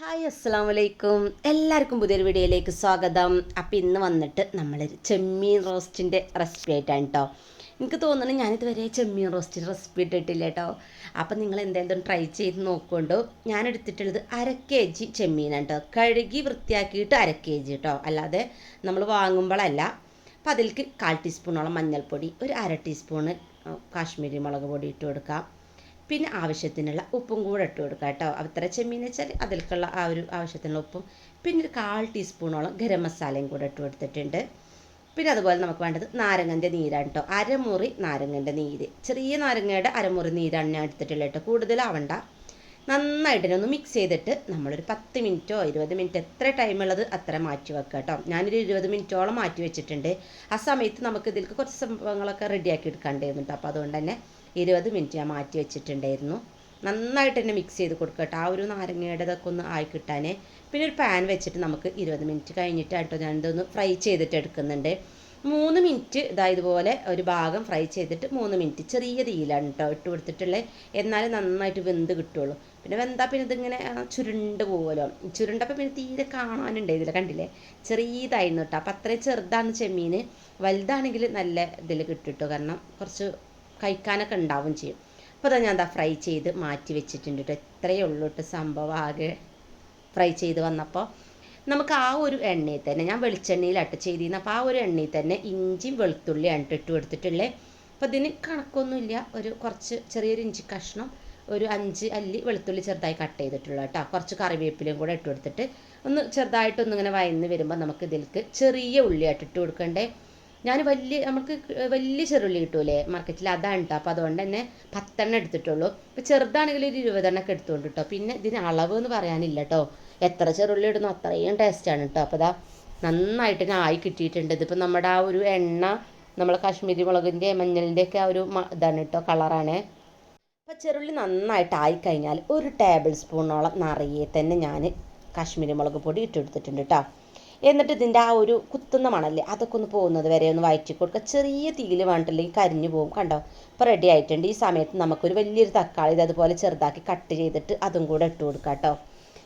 Hi അസ്സാം വലൈക്കും എല്ലാവർക്കും പുതിയൊരു വീഡിയോയിലേക്ക് സ്വാഗതം. അപ്പം ഇന്ന് വന്നിട്ട് നമ്മൾ ചെമ്മീൻ റോസ്റ്റിന്റെ റെസിപ്പി ആയിട്ടാണ് കേട്ടോ എനിക്ക് തോന്നുന്നു ഞാനിതുവരെ ചെമ്മീൻ റോസ്റ്റിന്റെ റെസിപ്പി ഇട്ടിട്ടില്ല കേട്ടോ അപ്പം നിങ്ങൾ എന്തെങ്കിലും ട്രൈ ചെയ്ത് നോക്കുകൊണ്ട് ഞാൻ എടുത്തിട്ടുള്ളത് അര കെ ജി ചെമ്മീനാണ് കേട്ടോ കഴുകി വൃത്തിയാക്കിയിട്ട് അര കെ ജി കേട്ടോ അല്ലാതെ നമ്മൾ വാങ്ങുമ്പോഴല്ല അപ്പം അതിലേക്ക് കാൽ ടീസ്പൂണോളം മഞ്ഞൾപ്പൊടി ഒരു അര ടീസ്പൂണ് കാശ്മീരി മുളക് പൊടി ഇട്ട് കൊടുക്കാം. പിന്നെ ആവശ്യത്തിനുള്ള ഉപ്പും കൂടെ ഇട്ട് കൊടുക്കുക കേട്ടോ. അത്ര ചെമ്മീൻ വെച്ചാൽ അതിൽക്കുള്ള ആ ഒരു ആവശ്യത്തിനുള്ള ഉപ്പും. പിന്നെ ഒരു കാൽ ടീസ്പൂണോളം ഗരം മസാലയും കൂടെ ഇട്ട് കൊടുത്തിട്ടുണ്ട്. പിന്നെ അതുപോലെ നമുക്ക് വേണ്ടത് നാരങ്ങന്റെ നീരാണ് കേട്ടോ. അരമുറി നാരങ്ങന്റെ നീര്. ചെറിയ നാരങ്ങയുടെ അരമുറി നീരാണ് ഞാൻ എടുത്തിട്ടുള്ളത് കേട്ടോ. കൂടുതലാവണ്ട. നന്നായിട്ട് ഒന്ന് മിക്സ് ചെയ്തിട്ട് നമ്മളൊരു പത്ത് മിനിറ്റോ ഇരുപത് മിനിറ്റ് എത്ര ടൈം ഉള്ളത് അത്ര മാറ്റി വെക്കുക കേട്ടോ. ഞാനൊരു ഇരുപത് മിനിറ്റോളം മാറ്റി വെച്ചിട്ടുണ്ട്. ആ സമയത്ത് നമുക്ക് ഇതിലേക്ക് കുറച്ച് സംഭവങ്ങളൊക്കെ റെഡിയാക്കി എടുക്കാണ്ടായിരുന്നു കേട്ടോ അപ്പോൾ അതുകൊണ്ട് തന്നെ ഇരുപത് മിനിറ്റ് ഞാൻ മാറ്റി വെച്ചിട്ടുണ്ടായിരുന്നു. നന്നായിട്ട് തന്നെ മിക്സ് ചെയ്ത് കൊടുക്കുക കേട്ടോ. ആ ഒരു നാരങ്ങയുടെ ഇതൊക്കെ ഒന്ന് ആയി കിട്ടാനേ. പിന്നെ ഒരു പാൻ വെച്ചിട്ട് നമുക്ക് ഇരുപത് മിനിറ്റ് ഞാൻ ഇതൊന്ന് ഫ്രൈ ചെയ്തിട്ട് എടുക്കുന്നുണ്ട്. മൂന്ന് മിനിറ്റ് ഇതാ ഇതുപോലെ ഒരു ഭാഗം ഫ്രൈ ചെയ്തിട്ട് മൂന്ന് മിനിറ്റ് ചെറിയ തീയിലാണ് കേട്ടോ ഇട്ട് കൊടുത്തിട്ടുള്ളത് എന്നാലും നന്നായിട്ട് വെന്ത് കിട്ടുള്ളൂ. പിന്നെ വെന്താ പിന്നെ ഇതിങ്ങനെ ചുരുണ്ട് പോകുമല്ലോ ചുരുണ്ടപ്പോൾ പിന്നെ തീരെ കാണാനുണ്ടായിരുന്നില്ല. കണ്ടില്ലേ? ചെറിയതായിരുന്നു കേട്ടോ. അപ്പം അത്രയും ചെറുതാണ് ചെമ്മീൻ വലുതാണെങ്കിൽ നല്ല ഇതിൽ കിട്ടും. കാരണം കുറച്ച് കഴിക്കാനൊക്കെ ഉണ്ടാവും ചെയ്യും. അപ്പോൾ അതാ ഞാൻ എന്താ ഫ്രൈ ചെയ്ത് മാറ്റി വെച്ചിട്ടുണ്ട് കേട്ടോ എത്രയേ ഉള്ളൂ കേട്ടോ സംഭവം ആകെ. ഫ്രൈ ചെയ്ത് വന്നപ്പോൾ നമുക്ക് ആ ഒരു എണ്ണയിൽ തന്നെ ഞാൻ വെളിച്ചെണ്ണയിലട്ട് ചെയ്തിരുന്നു. അപ്പോൾ ആ ഒരു എണ്ണയിൽ തന്നെ ഇഞ്ചിയും വെളുത്തുള്ളിയാണ് ട്ടോ ഇട്ട് കൊടുത്തിട്ടുള്ളത് അപ്പോൾ ഇതിന് കണക്കൊന്നുമില്ല. ഒരു കുറച്ച് ചെറിയൊരു ഇഞ്ചി കഷ്ണം ഒരു അഞ്ച് അല്ലി വെളുത്തുള്ളി ചെറുതായി കട്ട് ചെയ്തിട്ടുള്ള കേട്ടോ കുറച്ച് കറിവേപ്പിലയും കൂടെ ഇട്ട് കൊടുത്തിട്ട് ഒന്ന് ചെറുതായിട്ടൊന്നിങ്ങനെ വയന്ന് വരുമ്പോൾ നമുക്ക് ഇതിലേക്ക് ചെറിയ ഉള്ളിയായിട്ട് ഇട്ട് കൊടുക്കണ്ടേ. ഞാൻ വലിയ നമുക്ക് വലിയ ചെറുള്ളി കിട്ടൂലേ മാർക്കറ്റിൽ അതാണ് കേട്ടോ അപ്പോൾ അതുകൊണ്ട് തന്നെ പത്തെണ്ണം എടുത്തിട്ടുള്ളൂ. ഇപ്പോൾ ചെറുതാണെങ്കിൽ ഒരു ഇരുപതെണ്ണം ഒക്കെ എടുത്തുകൊണ്ട് കേട്ടോ പിന്നെ ഇതിന് അളവ് എന്ന് പറയാനില്ല കേട്ടോ എത്ര ചെറുള്ളി ഇടുന്നു അത്രയും ടേസ്റ്റാണ് കേട്ടോ അപ്പോൾ അതാ നന്നായിട്ട് തന്നെ ആയി കിട്ടിയിട്ടുണ്ട്. ഇതിപ്പോൾ നമ്മുടെ ആ ഒരു എണ്ണ നമ്മൾ കാശ്മീരി മുളകിന്റെ മഞ്ഞളിന്റെ ഒക്കെ ആ ഒരു ഇതാണ് കേട്ടോ കളറാണ്. അപ്പോൾ ചെറുള്ളി നന്നായിട്ട് ആയിക്കഴിഞ്ഞാൽ ഒരു ടേബിൾ സ്പൂണോളം നിറയെ തന്നെ ഞാൻ കാശ്മീരി മുളക് പൊടി ഇട്ടെടുത്തിട്ടുണ്ട് കേട്ടോ എന്നിട്ട് ഇതിന്റെ ആ ഒരു കുത്തുന്ന മണല്ലേ അതൊക്കെ ഒന്ന് പോകുന്നത് വരെ ഒന്ന് വയറ്റി കൊടുക്കുക. ചെറിയ തീയിൽ വേണ്ടില്ലെങ്കിൽ കരിഞ്ഞു പോകും കണ്ടോ? ഇപ്പോൾ റെഡി ആയിട്ടുണ്ട്. ഈ സമയത്ത് നമുക്കൊരു വലിയൊരു തക്കാളി ഇത് അതുപോലെ ചെറുതാക്കി കട്ട് ചെയ്തിട്ട് അതും കൂടെ ഇട്ട് കൊടുക്കാം കേട്ടോ.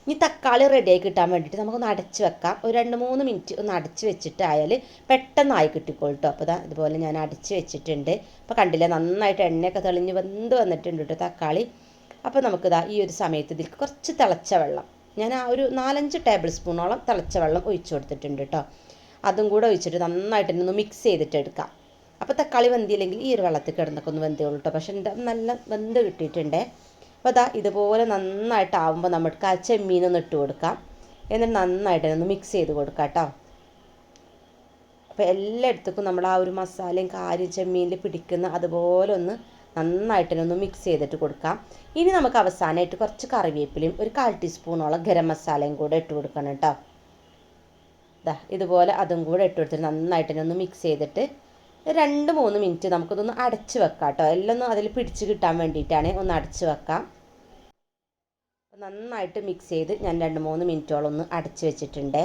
ഇനി തക്കാളി റെഡിയായി കിട്ടാൻ വേണ്ടിയിട്ട് നമുക്കൊന്ന് അടച്ച് വെക്കാം. ഒരു രണ്ട് മൂന്ന് മിനിറ്റ് ഒന്ന് അടച്ച് വെച്ചിട്ടായാൽ പെട്ടെന്നായി കിട്ടിക്കോളും കേട്ടോ അപ്പോൾ ഇതാ ഇതുപോലെ ഞാൻ അടച്ച് വെച്ചിട്ടുണ്ട്. അപ്പോൾ കണ്ടില്ലേ നന്നായിട്ട് എണ്ണയൊക്കെ തെളിഞ്ഞ് വെന്ത് വന്നിട്ടുണ്ട് കേട്ടോ തക്കാളി. അപ്പോൾ നമുക്കിതാ ഈ ഒരു സമയത്ത് ഇതിൽ കുറച്ച് തിളച്ച വെള്ളം ഞാൻ ആ ഒരു നാലഞ്ച് ടേബിൾ സ്പൂണോളം തിളച്ച വെള്ളം ഒഴിച്ചു കൊടുത്തിട്ടുണ്ട് കേട്ടോ അതും കൂടെ ഒഴിച്ചിട്ട് നന്നായിട്ട് ഒന്ന് മിക്സ് ചെയ്തിട്ട് എടുക്കാം. അപ്പോൾ തക്കാളി വെന്തിയില്ലെങ്കിൽ ഈ ഒരു വെള്ളത്തിൽ കിടന്നൊക്കെ ഒന്ന് വെന്തോളൂ കേട്ടോ പക്ഷേ എന്താ നല്ല വെന്ത് കിട്ടിയിട്ടുണ്ട്. അപ്പോൾ അതാ ഇതുപോലെ നന്നായിട്ട് ആവുമ്പോൾ നമുക്ക് ആ ചെമ്മീനൊന്ന് ഇട്ട് കൊടുക്കാം. എന്നിട്ട് നന്നായിട്ട് ഒന്ന് മിക്സ് ചെയ്ത് കൊടുക്കാം കേട്ടോ അപ്പോൾ എല്ലായിടത്തേക്കും നമ്മൾ ആ ഒരു മസാലയും കാര്യം ചെമ്മീനിൽ പിടിക്കുന്ന അതുപോലെ ഒന്ന് നന്നായിട്ട് തന്നെ ഒന്ന് മിക്സ് ചെയ്തിട്ട് കൊടുക്കാം. ഇനി നമുക്ക് അവസാനമായിട്ട് കുറച്ച് കറിവേപ്പിലയും ഒരു കാൽ ടീസ്പൂണോളം ഗരം മസാലയും കൂടെ ഇട്ട് കൊടുക്കണം കേട്ടോ. ഇതാ ഇതുപോലെ അതും കൂടെ ഇട്ട് കൊടുത്തിട്ട് നന്നായിട്ട് ഒന്ന് മിക്സ് ചെയ്തിട്ട് രണ്ട് മൂന്ന് മിനിറ്റ് നമുക്കിതൊന്ന് അടച്ച് വെക്കാം കേട്ടോ. എല്ലാം ഒന്ന് അതിൽ പിടിച്ച് കിട്ടാൻ വേണ്ടിയിട്ടാണ് ഒന്ന് അടച്ച് വെക്കാം. നന്നായിട്ട് മിക്സ് ചെയ്ത് ഞാൻ രണ്ട് മൂന്ന് മിനിറ്റോളം ഒന്ന് അടച്ച് വെച്ചിട്ടുണ്ട്.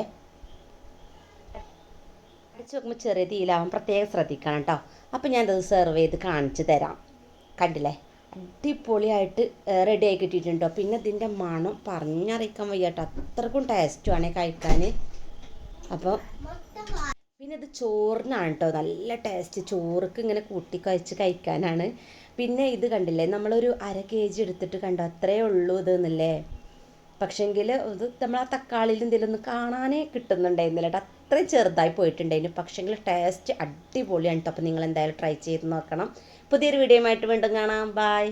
അടച്ച് വെക്കുമ്പോൾ ചെറിയ തീയിലാവാൻ പ്രത്യേകം ശ്രദ്ധിക്കണം കേട്ടോ. അപ്പോൾ ഞാനത് സെർവ് ചെയ്ത് കാണിച്ച് തരാം. കണ്ടില്ലേ? അടിപൊളിയായിട്ട് റെഡി ആയി കിട്ടിയിട്ടുണ്ടോ? പിന്നെ ഇതിന്റെ മണം പറഞ്ഞറിയിക്കാൻ വയ്യാട്ടോ. അത്രക്കും ടേസ്റ്റുമാണ് കഴിക്കാൻ അപ്പോൾ പിന്നെ ഇത് ചോറിനാണ് കേട്ടോ നല്ല ടേസ്റ്റ് ചോറുക്ക് ഇങ്ങനെ കൂട്ടി കഴിച്ച് കഴിക്കാനാണ്. പിന്നെ ഇത് കണ്ടില്ലേ? നമ്മളൊരു അര കെ ജി എടുത്തിട്ട് കണ്ടോ? അത്രേ ഉള്ളൂ ഇത് എന്നല്ലേ ഇത് നമ്മൾ ആ തക്കാളിയിൽ എന്തെങ്കിലും കാണാനേ കിട്ടുന്നുണ്ടായിരുന്നില്ല കേട്ടോ അത്രയും ചെറുതായി പോയിട്ടുണ്ടായിരുന്നു. പക്ഷേങ്കിൽ ടേസ്റ്റ് അടിപൊളിയാണ് കേട്ടോ അപ്പോൾ നിങ്ങൾ എന്തായാലും ട്രൈ ചെയ്ത് നോക്കണം. പുതിയൊരു വീഡിയോ ആയിട്ട് വീണ്ടും കാണാം. ബായ്